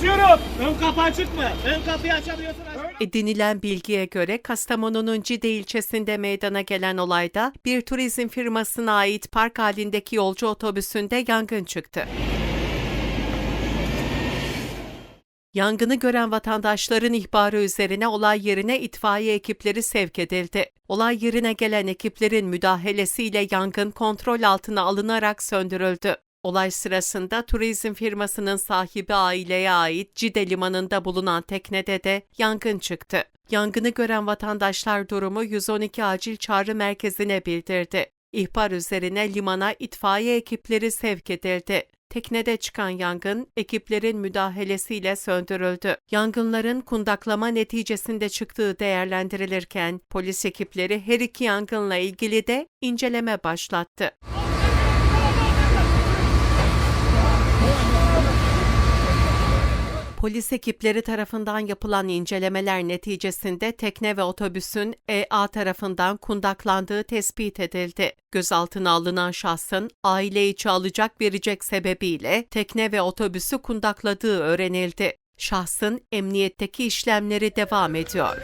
Basıyorum. Ön kapı açık mı? Ön kapıyı açamıyorsun. aç. Edinilen bilgiye göre Kastamonu'nun Cide ilçesinde meydana gelen olayda bir turizm firmasına ait park halindeki yolcu otobüsünde yangın çıktı. Yangını gören vatandaşların ihbarı üzerine olay yerine itfaiye ekipleri sevk edildi. Olay yerine gelen ekiplerin müdahalesiyle yangın kontrol altına alınarak söndürüldü. Olay sırasında turizm firmasının sahibi aileye ait Cide limanında bulunan teknede de yangın çıktı. Yangını gören vatandaşlar durumu 112 acil çağrı merkezine bildirdi. İhbar üzerine limana itfaiye ekipleri sevk edildi. Teknede çıkan yangın ekiplerin müdahalesiyle söndürüldü. Yangınların kundaklama neticesinde çıktığı değerlendirilirken polis ekipleri her iki yangınla ilgili de inceleme başlattı. Polis ekipleri tarafından yapılan incelemeler neticesinde tekne ve otobüsün EA tarafından kundaklandığı tespit edildi. Gözaltına alınan şahsın aile içi alacak verecek sebebiyle tekne ve otobüsü kundakladığı öğrenildi. Şahsın emniyetteki işlemleri devam ediyor.